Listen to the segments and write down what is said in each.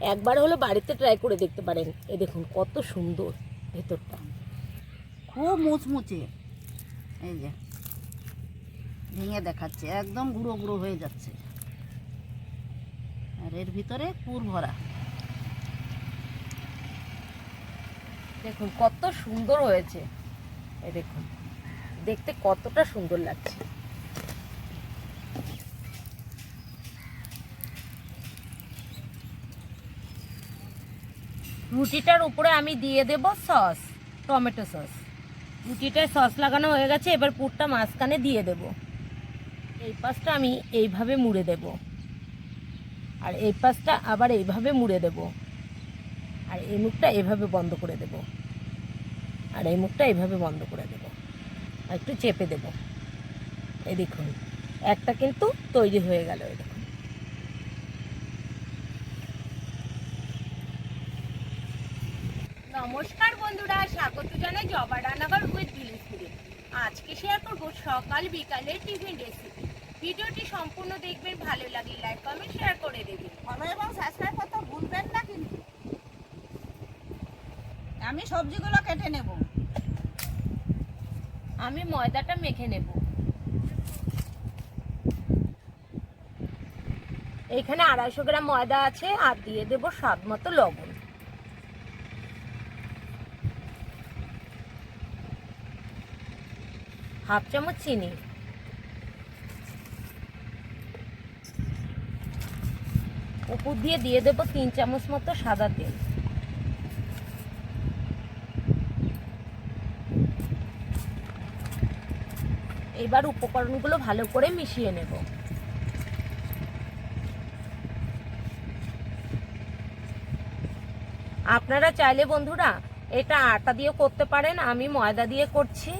একবার হলো বাড়িতে ট্রাই করে দেখতে পারেন। এ দেখুন কত সুন্দর ভেতরটা। খুব মুচমুচে। এই যে ভেঙে দেখাচ্ছে একদম গুঁড়ো গুঁড়ো হয়ে যাচ্ছে। আর এর ভিতরে পুর ভরা। দেখুন কত সুন্দর হয়েছে। এ দেখুন দেখতে কতটা সুন্দর লাগছে। রুটিটার উপরে আমি দিয়ে দেব সস, টমেটো সস। রুটিটায় সস লাগানো হয়ে গেছে, এবার পুরটা মাঝখানে দিয়ে দেব। এই পাশটা আমি এইভাবে মুড়ে দেব। আর এই পাশটা আবার এইভাবে মুড়ে দেব। আর এই মুখটা এভাবে বন্ধ করে দেব। আর এই মুখটা এভাবে বন্ধ করে দেব। আর একটু চেপে দেব। এই দেখুন, একটা কিন্তু তৈরি হয়ে গেল, এই দেখুন। নমস্কার বন্ধুরা স্বাগত জানাই জবা রান্নাঘর উইথ বিলিসপুরে আজকে শেয়ার করব সকাল বিকালে টিফিন রেসিপি ভিডিওটি সম্পূর্ণ দেখবেন ভালো লাগলে লাইক কমেন্ট শেয়ার করে দেবেন। ফলো এবং সাবস্ক্রাইব করতে ভুলবেন না কিন্তু। আমি সবজিগুলো কেটে নেব। আমি ময়দাটা মেখে নেব। এখানে আড়াইশো গ্রাম ময়দা আছে আর দিয়ে দেব স্বাদ মতো লবণ। হাফ চামচ চিনি। উপর দিয়ে দিয়ে দেবো তিন চামচ মতো সাদা তেল। এবার উপকরণগুলো ভালো করে মিশিয়ে নেব। আপনারা চাইলে বন্ধুরা এটা আটা দিয়ে করতে পারেন, আমি ময়দা দিয়ে করছি।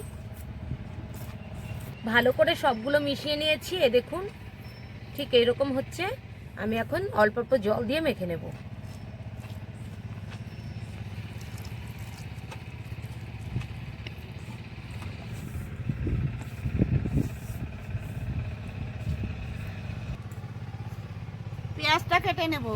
ভালো করে সবগুলো মিশিয়ে নিয়েছি, এ দেখুন। ঠিক এরকম হচ্ছে। আমি এখন অল্প অল্প জল দিয়ে মেখে নেব। পেঁয়াজটা কেটে নেব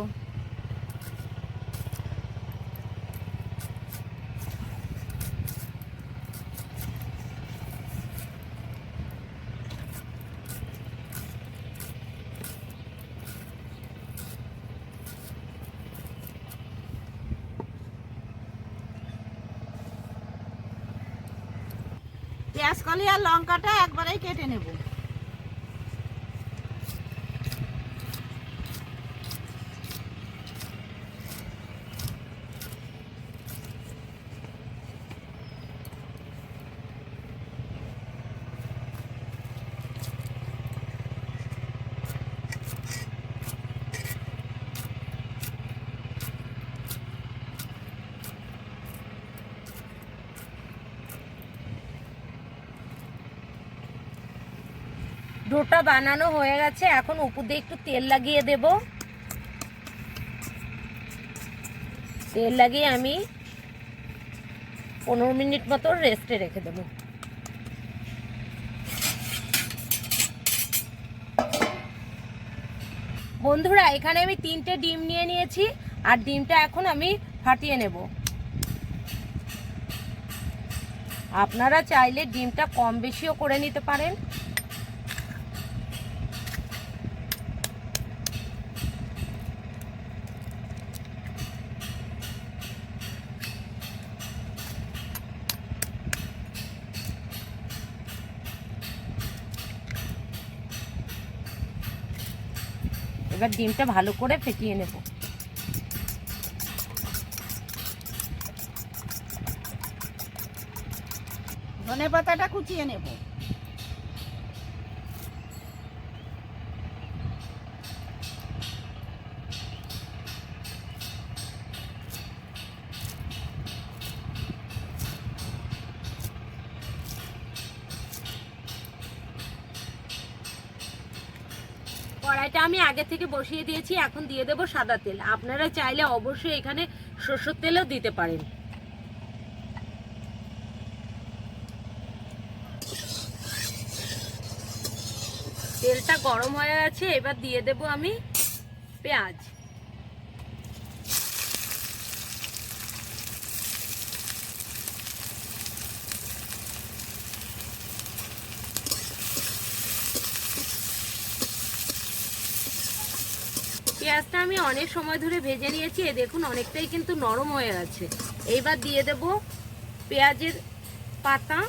পেঁয়াজ কলি আর লঙ্কাটা একবারেই কেটে নেব। ডোটা বানানো হয়ে গেছে। এখন উপর দিয়ে একটু তেল লাগিয়ে দেব। তেল লাগিয়ে আমি পনেরো মিনিট মতো রেস্টে রেখে দেব। বন্ধুরা, এখানে আমি তিনটে ডিম নিয়ে নিয়েছি, আর ডিমটা এখন আমি ফাটিয়ে নেব। আপনারা চাইলে ডিমটা কম বেশিও করে নিতে পারেন। এবার ডিমটা ভালো করে ফেটিয়ে নেব। ধনে পাতাটা কুচিয়ে নেব। কড়াইটা আমি আগে থেকে বসিয়ে দিয়েছি, এখন দিয়ে দেবো সাদা তেল। আপনারা চাইলে অবশ্যই এখানে সরষের তেলও দিতে পারেন। তেলটা গরম হয়ে গেছে এবার দিয়ে দেব আমি পেঁয়াজ। পেঁয়াজটা আমি অনেক সময় ধরে ভেজে নিয়েছি, এ দেখুন অনেকটাই কিন্তু নরম হয়ে গেছে। এইবার দিয়ে দেব পেঁয়াজের পাতা।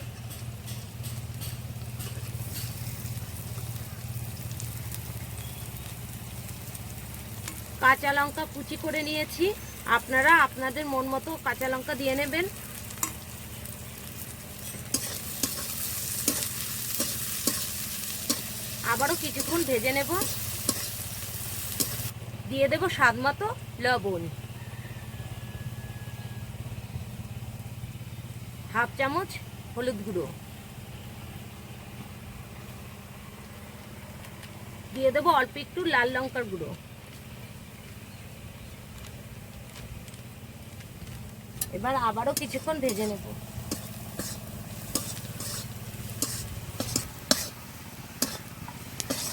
কাঁচা লঙ্কা কুচি করে নিয়েছি। আপনারা আপনাদের মন মতো কাঁচা লঙ্কা দিয়ে নেবেন। আবারও কিছুক্ষণ ভেজে নেব। দিয়ে দেব স্বাদ মতো লবণ। হাফ চামচ হলুদ গুঁড়ো। দিয়ে দেবো অল্প একটু লাল লঙ্কার গুঁড়ো। এবার আবারও কিছুক্ষণ ভেজে নেব।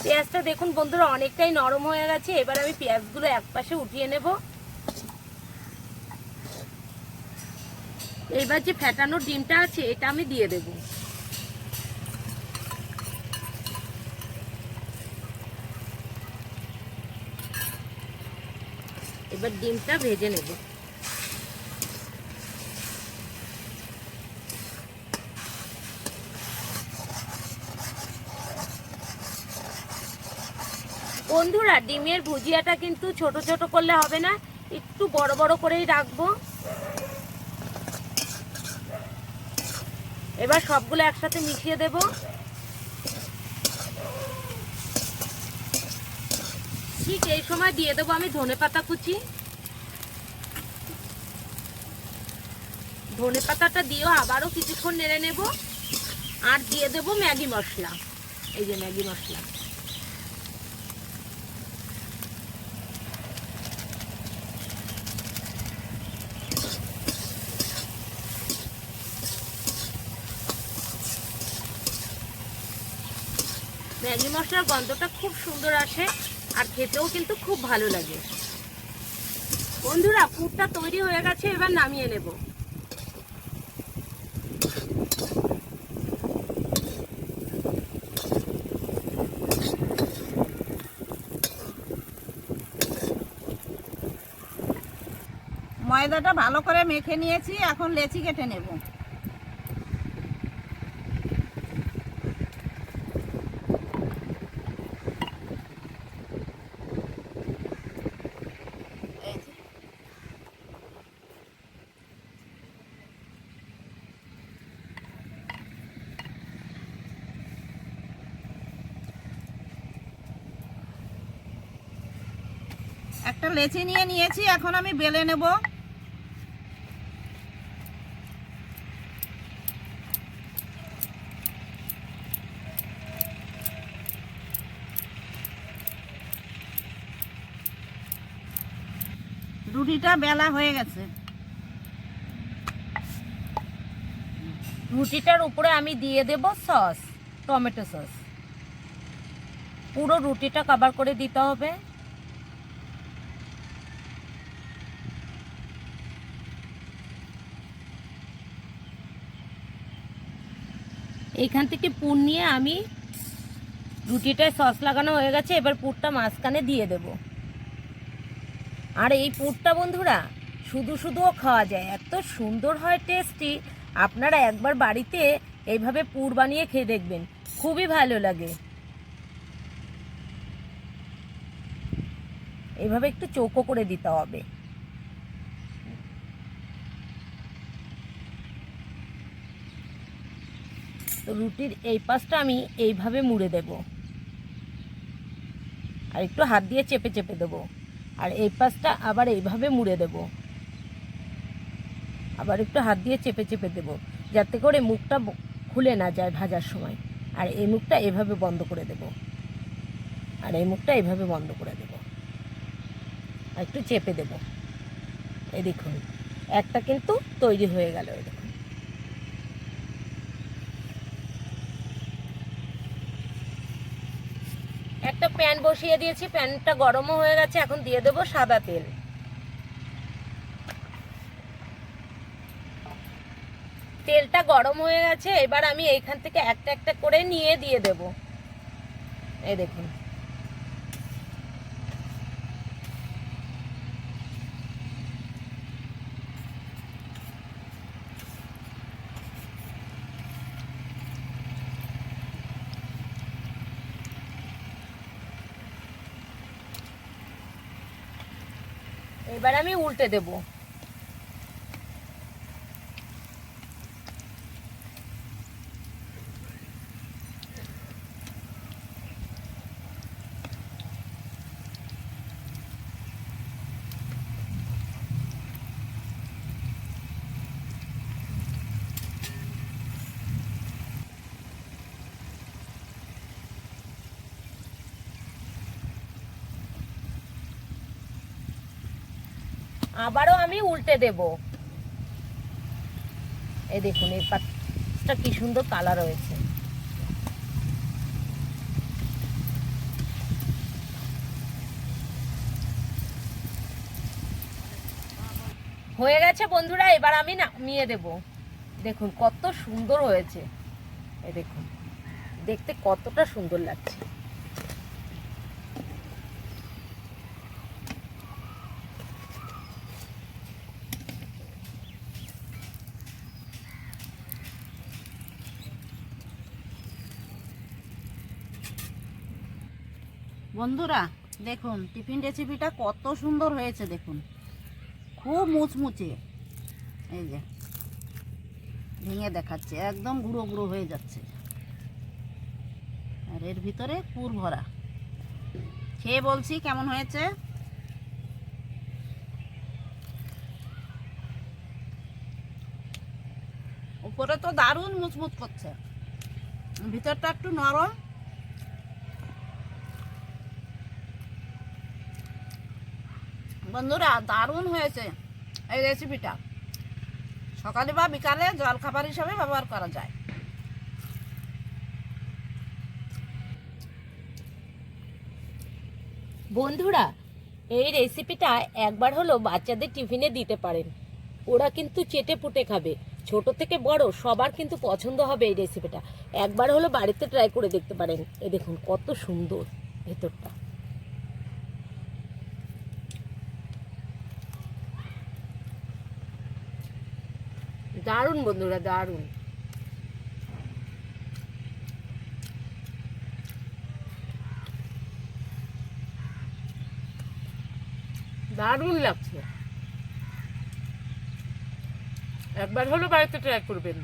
পেঁয়াজটা দেখুন বন্ধুরা, অনেকটাই নরম হয়ে গেছে। এবার আমি পেঁয়াজগুলো একপাশে উঠিয়ে নেব। এইবার যে ফ্যাটানো ডিমটা আছে, এটা আমি দিয়ে দেব। এবার ডিমটা ভেজে নেব। বন্ধুরা, ডিমের ভুজিয়াটা কিন্তু ছোট ছোট করলে হবে না, একটু বড় বড় করেই রাখব। এবার সবগুলো একসাথে মিশিয়ে দেব। ঠিক এই সময় দিয়ে দেবো আমি ধনে পাতা কুচি। ধনে পাতাটা দিয়েও আবারও কিছুক্ষণ নেড়ে নেব। আর দিয়ে দেব ম্যাগি মশলা। এই যে ম্যাগি মশলা। ম্যাগি মশলার গন্ধটা খুব সুন্দর আসে আর খেতেও কিন্তু খুব ভালো লাগে। বন্ধুরা, পুরটা তৈরি হয়ে গেছে, এবার নামিয়ে নেব। ময়দাটা ভালো করে মেখে নিয়েছি, এখন লেচি কেটে নেব। একটা লেচি নিয়ে নিয়েছি, এখন আমি বেলে নেব। রুটিটা বেলা হয়ে গেছে। রুটিটার উপরে আমি দিয়ে দেব সস, টমেটো সস। পুরো রুটিটা কভার করে দিতে হবে। এইখান থেকে পুর নিয়ে আমি রুটিটায় সস লাগানো হয়ে গেছে, এবার পুরটা মাঝখানে দিয়ে দেব। আর এই পুরটা বন্ধুরা, শুধু শুধুও খাওয়া যায়, এত সুন্দর হয় টেস্টি আপনারা একবার বাড়িতে এইভাবে পুর বানিয়ে খেয়ে দেখবেন, খুবই ভালো লাগে। এভাবে একটু চৌকো করে দিতে হবে। রুটির এই পাশটা আমি এইভাবে মুড়ে দেব। আর একটু হাত দিয়ে চেপে চেপে দেবো। আর এই পাশটা আবার এইভাবে মুড়ে দেব। আবার একটু হাত দিয়ে চেপে চেপে দেব, যাতে করে মুখটা খুলে না যায় ভাজার সময়। আর এই মুখটা এভাবে বন্ধ করে দেব। আর এই মুখটা এভাবে বন্ধ করে দেব। আর একটু চেপে দেব। এই দেখুন, একটা কিন্তু তৈরি হয়ে গেল এই একটা প্যান বসিয়ে দিয়েছি, প্যানটা গরমও হয়ে গেছে, এখন দিয়ে দেবো সাদা তেল। তেলটা গরম হয়ে গেছে, এবার আমি এইখান থেকে একটা একটা করে নিয়ে দিয়ে দেব। এই দেখুন। এবার আমি উল্টে দেব। আবারও আমি উল্টে দেব। এই দেখুন, এই পাতটা কি সুন্দর কালার হয়েছে। হয়ে গেছে বন্ধুরা, এবার আমি নামিয়ে দেব। দেখুন, কত সুন্দর হয়েছে। এই দেখুন, দেখতে কতটা সুন্দর লাগছে। বন্ধুরা, দেখুন, টিফিন রেসিপিটা কত সুন্দর হয়েছে, দেখুন। খুব মুচমুচে। এই যে, ভেঙে দেখাচ্ছে, একদম গুঁড়ো গুঁড়ো হয়ে যাচ্ছে। আর এর ভিতরে পুর ভরা। খেয়ে বলছি, কেমন হয়েছে? উপরে তো দারুণ মুচমুচ করছে। ভিতরটা একটু নরম। বন্ধুরা, দারুণ হয়েছে এই রেসিপিটা সকালে বা বিকালে জলখাবার হিসাবে ব্যবহার করা যায়। বন্ধুরা, এই রেসিপিটা একবার হলো বাচ্চাদের টিফিনে দিতে পারেন। ওরা কিন্তু চেটে পুটে খাবে। ছোট থেকে বড় সবার কিন্তু পছন্দ হবে এই রেসিপিটা একবার হলো বাড়িতে ট্রাই করে দেখতে পারেন। এ দেখুন কত সুন্দর ভেতরটা। দারুণ বন্ধুরা দারুণ। দারুণ লাগছে। একবার হলো বাড়িতে ট্রাই করবেন।